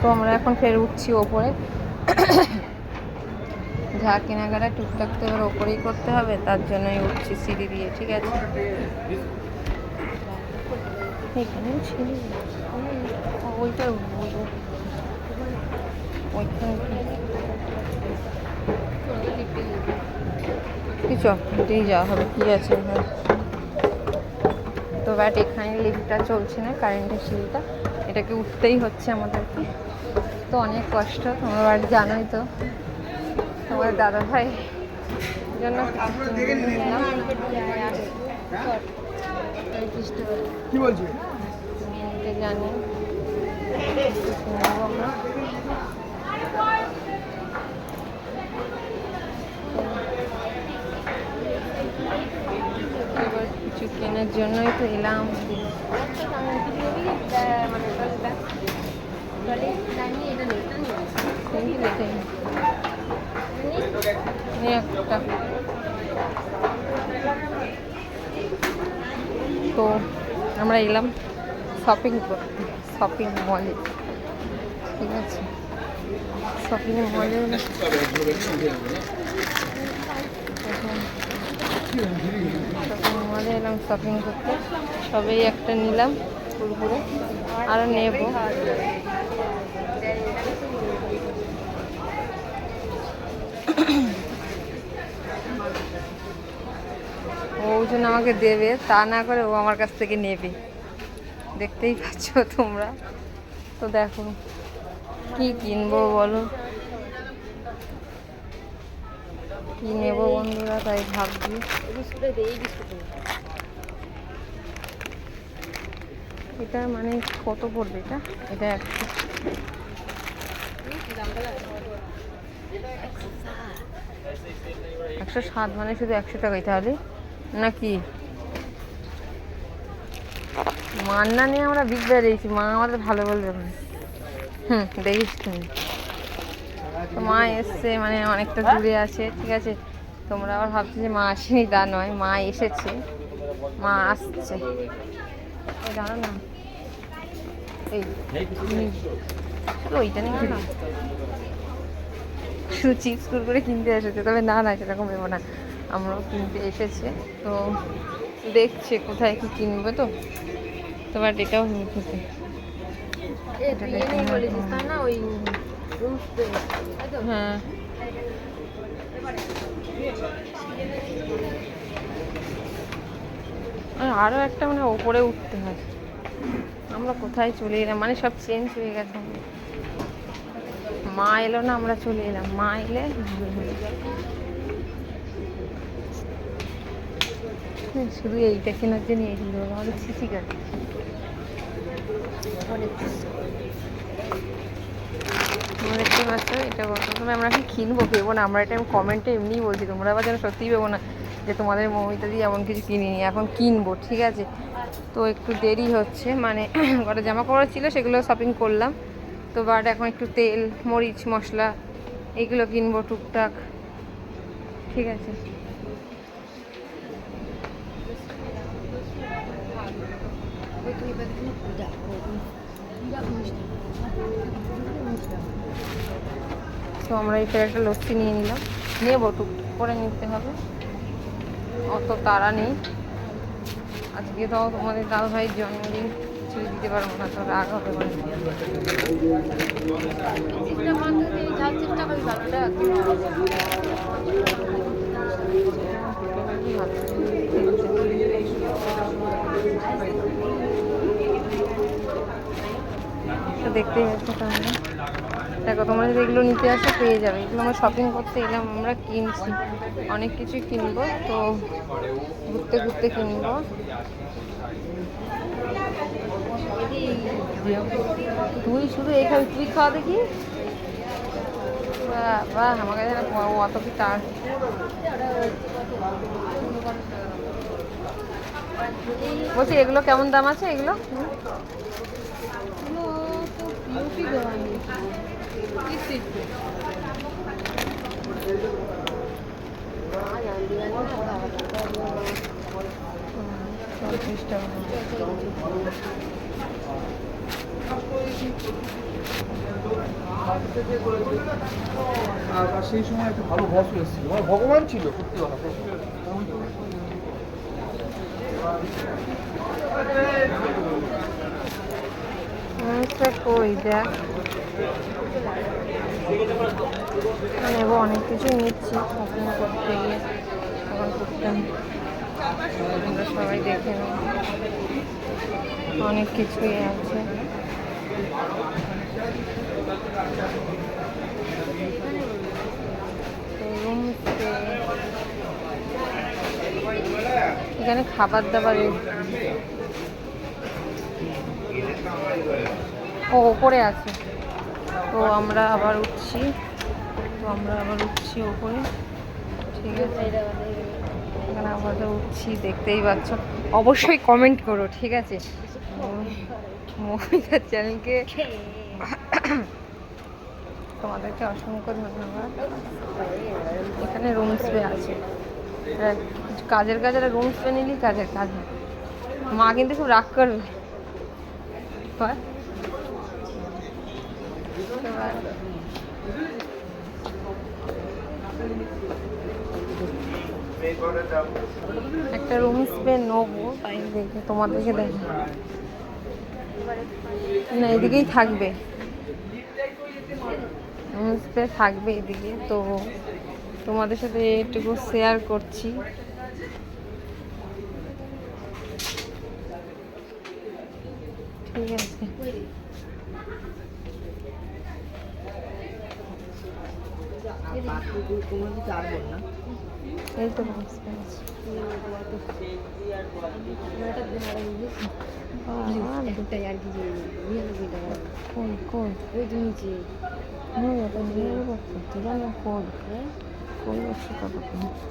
তো আমরা এখন ফের উঠছি ওপরে। যা কেনাকাটা টুকটাক তো এবার ওপরেই করতে হবে, তার জন্যই উঠছি সিঁড়ি দিয়ে, ঠিক আছে? এখানেও ছিল। ওইটা কি। চ যাওয়া হবে, কি আছে এখানে? তো ব্যাট এখানে লিফটটা চলছে না কারেন্টের সিঁড়িটা এটাকে উঠতেই হচ্ছে আমাদেরকে। তো অনেক কষ্ট, তোমরা বাড়ি জানোই তো। তোমার দাদা ভাই জন্য কি বলছি জানি আমরা এবার কিছু কেনার জন্যই তো এলাম। একটা তো আমরা এলাম শপিং শপিং মলে ঠিক আছে? শপিং মলে শপিং মলে এলাম শপিং করতে। সবেই একটা নিলাম কুরকুরে। আরও নেব। ও আমাকে দেবে, তা না করে ও আমার কাছ থেকে নেবে। দেখতেই পাচ্ছ তোমরা। তো দেখো, কি কিনবো বলো? কি নেব বন্ধুরা, তাই ভাবছি। এটা মানে কত পড়বে এটা? এটা একশো একশো সাত মানে শুধু একশো টাকাই তাহলে? নাকি? মান্না নিয়ে আমরা বিগ বেরিয়েছি মা আমাদের ভালো বলবে না। হুম, দেখিস তুমি। তো মা এসছে মানে অনেকটা দূরে আছে, ঠিক আছে? তোমরা আবার ভাবছ যে মা আসেনি, তা নয়, মা এসেছে। মা আসছে। দাঁড়া না। এই ওইটা নিয়ে। শুধু চিপস কুরকুরে কিনতে এসেছে, তবে না না, সেরকম ভেবো না। আমরাও কিনতে এসেছে। তো দেখছে কোথায় কি কিনবো তো। তোমার এটাও খেতে। হ্যাঁ। আর আরও একটা মানে ওপরে উঠতে হয়। আমরা কোথায় চলে এলাম? মানে সব চেঞ্জ হয়ে গেছে। মা এলো না আমরা চলে এলাম। মা এলে ভালো হলো। হুম, শুধু এইটা কেনার জন্য এই কিনতে আমাদের সিসি গাড়ি তোমরা দেখতে পাচ্ছ এটা প্রথমে আমরা এখন কিনবো ভেবো না আমরা এটা কমেন্টে এমনিই বলছি তোমরা আবার যেন সত্যিই ভেবো না যে তোমাদের মমিতা দিয়ে এমন কিছু কিনিনি এখন কিনবো ঠিক আছে? তো একটু দেরি হচ্ছে মানে কটা জামা কাপড় ছিল সেগুলো শপিং করলাম। তো বাট এখন একটু তেল মরিচ মশলা এগুলো কিনবো টুকটাক ঠিক আছে? তো আমরা এটা একটা লস্যি নিয়ে নিলাম। নেব টুকটাক করে নিতে হবে। অত তাড়া নেই। আজকে তো তোমাদের দাদা ভাইয়ের জন্মদিন ছেড়ে দিতে পারব না, তো রাগ হবে মানে তো দেখতেই পাচ্ছ তাহলে। দেখো তোমরা যদি এগুলো নিতে আসো পেয়ে যাবে। এগুলো আমরা শপিং করতে এলাম আমরা কিনছি। অনেক কিছুই কিনবো তো ঘুরতে ঘুরতে কিনবো। তুই শুধু এই খাবি তুই খাওয়া দেখি? বাহ, যেন ও অত কি তার বলছি এগুলো কেমন দাম আছে এগুলো? সেই সময় একটা ভালো বস এসেছিল মানে ভগবান ছিল সত্যি কথা আচ্ছা কই দেখ নেব, অনেক কিছুই নিচ্ছি শপিং করতে গিয়ে তখন করতে হবে। আমরা সবাই দেখে নেব অনেক কিছুই আছে। এখানে খাবার দাবার ও, ওপরে আছে। তো আমরা আবার উঠছি। তো আমরা আবার উঠছি ওপরে। ঠিক আছে? এখানে আমাদের উঠছি, দেখতেই পাচ্ছ। অবশ্যই কমেন্ট করো, ঠিক আছে? মহিলার চ্যানেলকে তোমাদেরকে অসংখ্য ধন্যবাদ। এখানে রুম স্প্রে আছে। কাজের কাজের রুম স্প্রে নিলেই কাজের কাজ মা কিন্তু খুব রাগ করবে। এবার একটা রুম স্প্রে নেব, তাই দেখে তোমাদেরকে দেখো না, এদিকেই থাকবে। রুম স্প্রে থাকবে এদিকে, তো তোমাদের সাথে এটুকু শেয়ার করছি ঠিক আছে তোমার কিছু আর বল না এই তো রুম স্প্রে আছে বাবা, একটাই আর কিছু নিরানব্বই টাকা কই কই ওই তো নিচে নো এটা নিয়ে বসছে জানো কই হ্যাঁ কই বসছে কত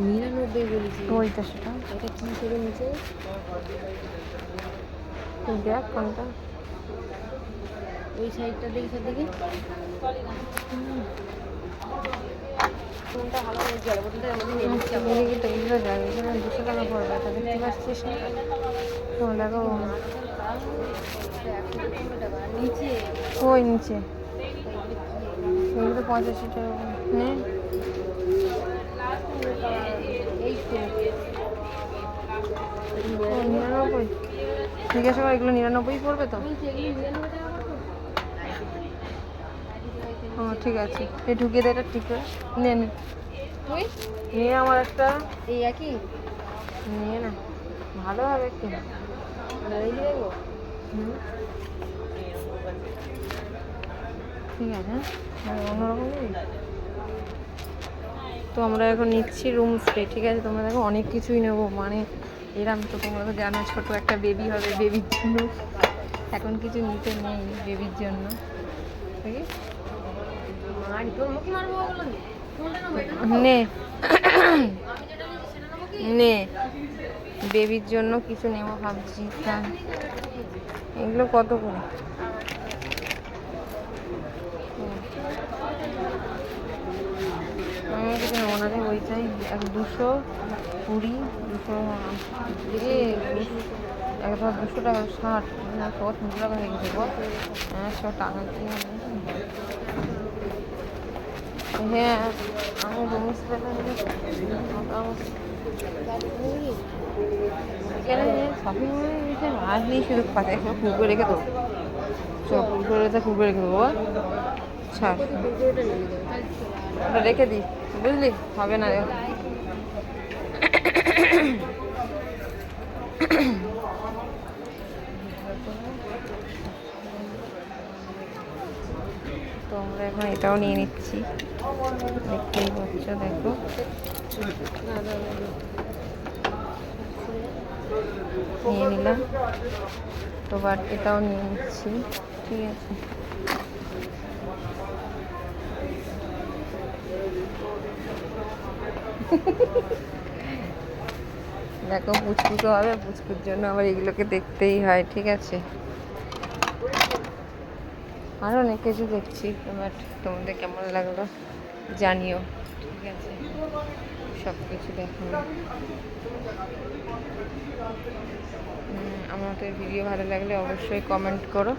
নিরানব্বই বলেছি। ওইটা সেটা? এটা কি করে নিচে দেখ কোনটা। ওই সাইডটা দেখি আচ্ছা, দুশো টাকা পড়বে এটা দেখতে পাচ্ছিস তো দেখো। নিচে। কই নিচে। এগুলো পঁচাশি টাকা নে নিরানব্বই। জিজ্ঞাসা করে এগুলো নিরানব্বই পড়বে তো নিচে এগুলো নিরানব্বই টাকা ও ঠিক আছে। এই ঢুকিয়ে দে এটা ঠিক করে। নে নে। তুই? নিয়ে আমার একটা। এই একই? নিয়ে না। ভালো হবে হুম। ঠিক আছে। হ্যাঁ অন্যরকম? তো আমরা এখন নিচ্ছি রুম স্টে ঠিক আছে? তোমরা দেখো অনেক কিছুই নেব। মানে এরম তো তোমরা তো জানো ছোট একটা বেবি হবে বেবির জন্য। এখন কিছু নিতে নেই বেবির জন্য। নে। নে। বেবির জন্য কিছু নেব ভাবছি। এগুলো কত করে? আমি কিছু নেব না রে ওইটাই এক দুশো কুড়ি দুশো একবার দুশো টাকা, ষাট সব তিনশো টাকা হয়ে গেছে হ্যাঁ সব টাকা কি হ্যাঁ আমি এখানে শপিং মলে এসে আসলেই শুধু ফুল করে রেখে দেবো। সব ফুল করে রেখে দেবো? ছাড়। রেখে দিই, বুঝলি? হবে না রে। তো আমরা এখন এটাও নিয়ে নিচ্ছি। দেখতেই পাচ্ছ, দেখো। নিয়ে নিলাম। তো বাট এটাও নিয়ে নিচ্ছি। ঠিক আছে। দেখো পুচকুচো হবে পুচকুর জন্য আবার এগুলোকে দেখতেই হয় ঠিক আছে? আরও অনেক কিছু দেখছি বাট তোমাদের কেমন লাগল জানিও ঠিক আছে? সব কিছু উম, আমার ভিডিও ভালো লাগলে অবশ্যই কমেন্ট করো।